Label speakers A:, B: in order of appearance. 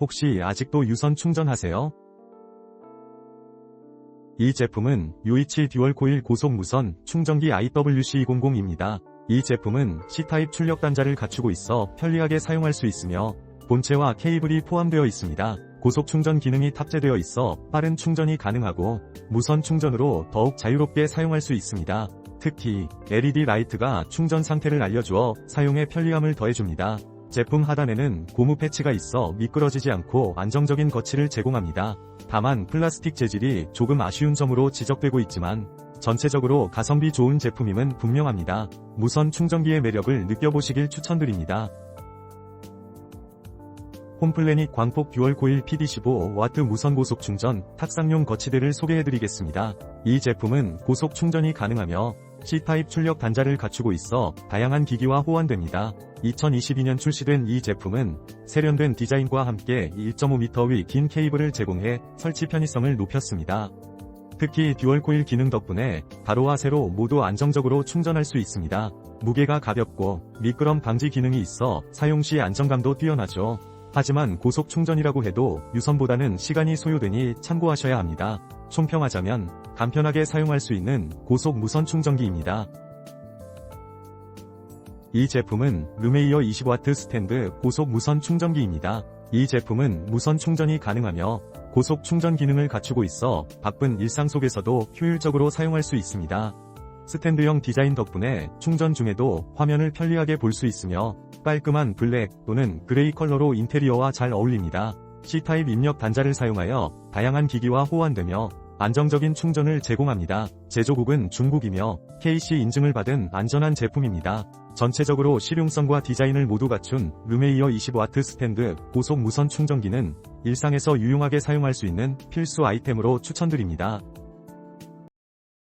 A: 혹시 아직도 유선 충전하세요? 이 제품은 유이치 듀얼 코일 고속 무선 충전기 IWC200입니다. 이 제품은 C타입 출력 단자를 갖추고 있어 편리하게 사용할 수 있으며 본체와 케이블이 포함되어 있습니다. 고속 충전 기능이 탑재되어 있어 빠른 충전이 가능하고 무선 충전으로 더욱 자유롭게 사용할 수 있습니다. 특히 LED 라이트가 충전 상태를 알려주어 사용에 편리함을 더해줍니다. 제품 하단에는 고무 패치가 있어 미끄러지지 않고 안정적인 거치를 제공합니다. 다만 플라스틱 재질이 조금 아쉬운 점으로 지적되고 있지만 전체적으로 가성비 좋은 제품임은 분명합니다. 무선 충전기의 매력을 느껴보시길 추천드립니다. 홈플래닛 광폭 듀얼 코일 PD15W 무선 고속 충전 탁상용 거치대를 소개해드리겠습니다. 이 제품은 고속 충전이 가능하며 C타입 출력 단자를 갖추고 있어 다양한 기기와 호환됩니다. 2022년 출시된 이 제품은 세련된 디자인과 함께 1.5m 위 긴 케이블을 제공해 설치 편의성을 높였습니다. 특히 듀얼 코일 기능 덕분에 가로와 세로 모두 안정적으로 충전할 수 있습니다. 무게가 가볍고 미끄럼 방지 기능이 있어 사용 시 안정감도 뛰어나죠. 하지만 고속 충전이라고 해도 유선보다는 시간이 소요되니 참고하셔야 합니다. 총평하자면 간편하게 사용할 수 있는 고속 무선 충전기입니다. 이 제품은 루메이어 20W 스탠드 고속 무선 충전기입니다. 이 제품은 무선 충전이 가능하며 고속 충전 기능을 갖추고 있어 바쁜 일상 속에서도 효율적으로 사용할 수 있습니다. 스탠드형 디자인 덕분에 충전 중에도 화면을 편리하게 볼 수 있으며 깔끔한 블랙 또는 그레이 컬러로 인테리어와 잘 어울립니다. C타입 입력 단자를 사용하여 다양한 기기와 호환되며 안정적인 충전을 제공합니다. 제조국은 중국이며 KC 인증을 받은 안전한 제품입니다. 전체적으로 실용성과 디자인을 모두 갖춘 루메이어 20W 스탠드 고속 무선 충전기는 일상에서 유용하게 사용할 수 있는 필수 아이템으로 추천드립니다.